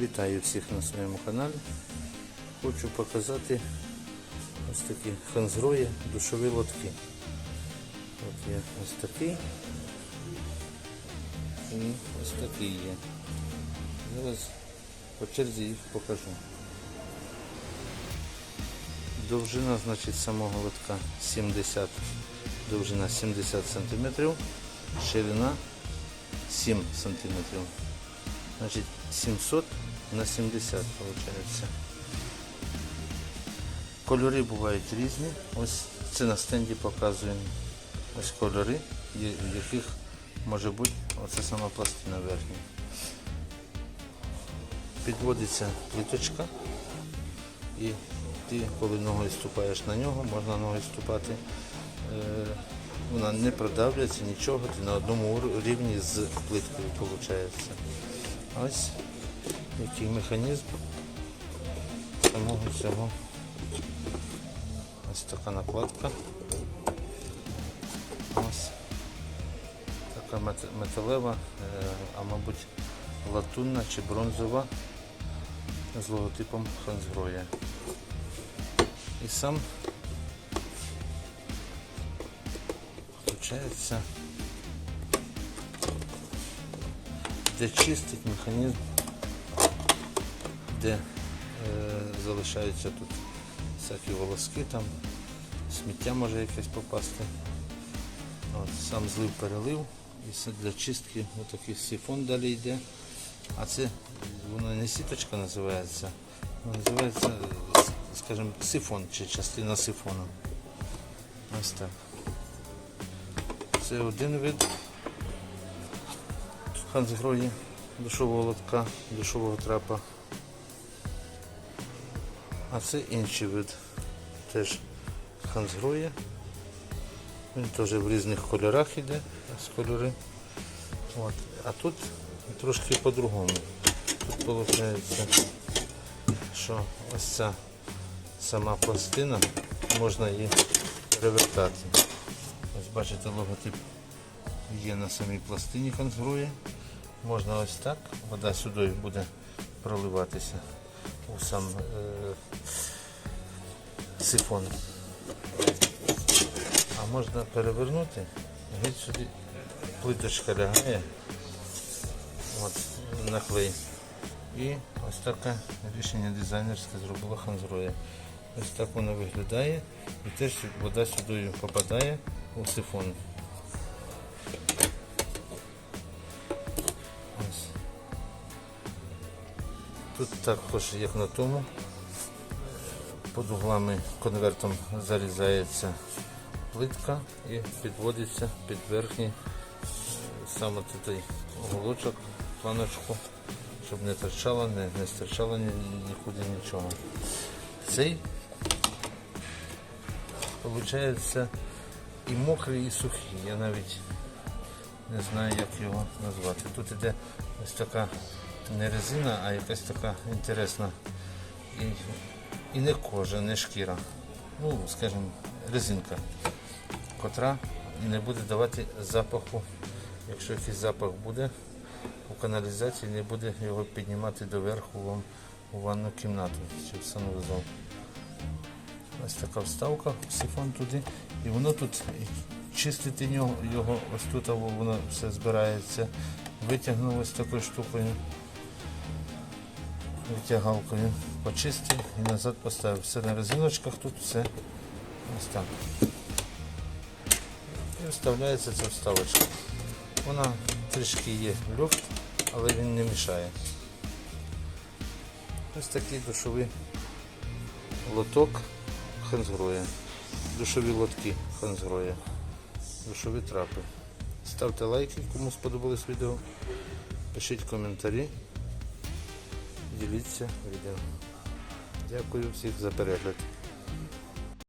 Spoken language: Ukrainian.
Вітаю всіх на своєму каналі. Хочу показати ось такі ханзрої душові лотки. От є ось такий і ось такий є. Зараз по черзі їх покажу. Довжина значить самого лотка 70, довжина 70 см, ширина 7 см. Значить 700 на 70 виходить. Кольори бувають різні. Ось це на стенді показуємо. Ось кольори, в яких може бути оце сама пластина верхня. Підводиться плиточка і ти, коли ногою ступаєш на нього, можна ногою ступати. Вона не продавлюється, нічого, ти на одному рівні з плиткою виходить. Ось який механізм самого цього. Ось така накладка. Ось така металева, е, а мабуть латунна чи бронзова з логотипом Ханзброя. І сам включається, де чистить механізм, де е, залишаються тут всякі волоски, там сміття може якесь попасти. От, сам злив перелив і для чистки отакий сифон далі йде. А це воно не сіточка називається, називається, скажімо, сифон чи частина сифону. Ось так. Це один вид ханзгрої, душового лотка, душового трапа. А це інший вид теж ханзгроя. Він теж в різних кольорах йде, ось кольори. От. А тут трошки по-другому. Тут виходить, що ось ця сама пластина, можна її перевертати. Ось бачите, логотип є на самій пластині конструє. Можна ось так, вода сюди буде проливатися у сам е, сифон. А можна перевернути, геть сюди плиточка лягає от, на. І ось таке рішення дизайнерське зробила Ханзроя. Ось так воно виглядає і теж вода сюди попадає у сифон. Тут також, як на тому, під углами конвертом зарізається плитка і підводиться під верхній саме цей уголочок, планочку, щоб не торчало, не, не стирчало ні- нікуди нічого. Цей виходить і мокрий, і сухий. Я навіть не знаю, як його назвати. Тут іде ось така не резина, а якась така інтересна. І, і не кожа, не шкіра. Ну, скажімо, резинка, котра не буде давати запаху. Якщо якийсь запах буде, у каналізації не буде його піднімати доверху вам у ванну кімнату чи в санвузол. Ось така вставка, сифон туди. І воно тут чистити нього, його ось тут воно все збирається. Витягнув ось такою штукою, витягалкою, почистив і назад поставив. Все на резиночках, тут все ось так. І вставляється ця вставочка. Вона трішки є люфт, але він не мішає. Ось такий душовий лоток ханзгроя. Душові лотки ханзгроя. Душові трапи. Ставте лайки, кому сподобалось відео. Пишіть коментарі. Діліться відео. Дякую всіх за перегляд.